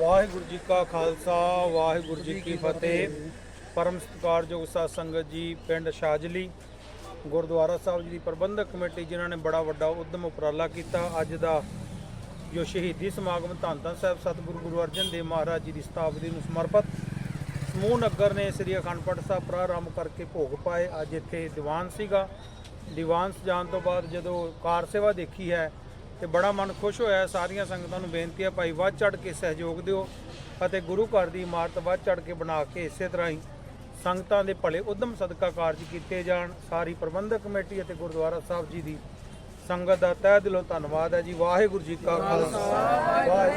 ਵਾਹਿਗੁਰੂ ਜੀ ਕਾ ਖਾਲਸਾ, ਵਾਹਿਗੁਰੂ ਜੀ ਕੀ ਫਤਿਹ। ਪਰਮ ਸਤਿਕਾਰਯੋਗ ਸਾਧ ਸੰਗਤ ਜੀ, ਪਿੰਡ ਸ਼ਾਜਲੀ, ਗੁਰਦੁਆਰਾ ਸਾਹਿਬ ਜੀ ਦੀ ਪ੍ਰਬੰਧਕ ਕਮੇਟੀ ਜਿਨ੍ਹਾਂ ਨੇ ਬੜਾ ਵੱਡਾ ਉਦਮ ਉਪਰਾਲਾ ਕੀਤਾ। ਅੱਜ ਦਾ ਜੋ ਸ਼ਹੀਦੀ ਸਮਾਗਮ ਧੰਨ ਧੰਨ ਸਾਹਿਬ ਸਤਿਗੁਰੂ ਗੁਰੂ ਅਰਜਨ ਦੇਵ ਮਹਾਰਾਜ ਜੀ ਦੀ ਸਥਾਪਤੀ ਨੂੰ ਸਮਰਪਿਤ, ਸਮੂਹ ਨਗਰ ਨੇ ਸ੍ਰੀ ਅਖੰਡ ਪਾਠ ਸਾਹਿਬ ਪ੍ਰਾਰੰਭ ਕਰਕੇ ਭੋਗ ਪਾਏ। ਅੱਜ ਇੱਥੇ ਦੀਵਾਨ ਸੀਗਾ। ਦੀਵਾਨ ਸਜਾਉਣ ਤੋਂ ਬਾਅਦ ਜਦੋਂ ਕਾਰ ਸੇਵਾ ਦੇਖੀ ਹੈ ਤੇ ਬੜਾ ਮਨ ਖੁਸ਼ ਹੋਇਆ। ਸਾਰੀਆਂ ਸੰਗਤਾਂ ਨੂੰ ਬੇਨਤੀ ਹੈ ਭਾਈ ਵੱਧ ਚੜ ਕੇ ਸਹਿਯੋਗ ਦਿਓ ਅਤੇ ਗੁਰੂ ਘਰ ਦੀ ਇਮਾਰਤ ਵੱਧ ਚੜ ਕੇ ਬਣਾ ਕੇ ਇਸੇ ਤਰ੍ਹਾਂ ਹੀ ਸੰਗਤਾਂ ਦੇ ਭਲੇ ਉਦਮ ਸਦਕਾ ਕਾਰਜ ਕੀਤੇ ਜਾਣ। ਸਾਰੀ ਪ੍ਰਬੰਧਕ ਕਮੇਟੀ ਅਤੇ ਗੁਰਦੁਆਰਾ ਸਾਹਿਬ ਜੀ ਦੀ ਸੰਗਤ ਦਾ ਤਹਿ ਦਿਲੋਂ ਧੰਨਵਾਦ ਹੈ ਜੀ। ਵਾਹਿਗੁਰੂ ਜੀ ਕਾ ਖਾਲਸਾ। ਵਾਹਿਗੁਰੂ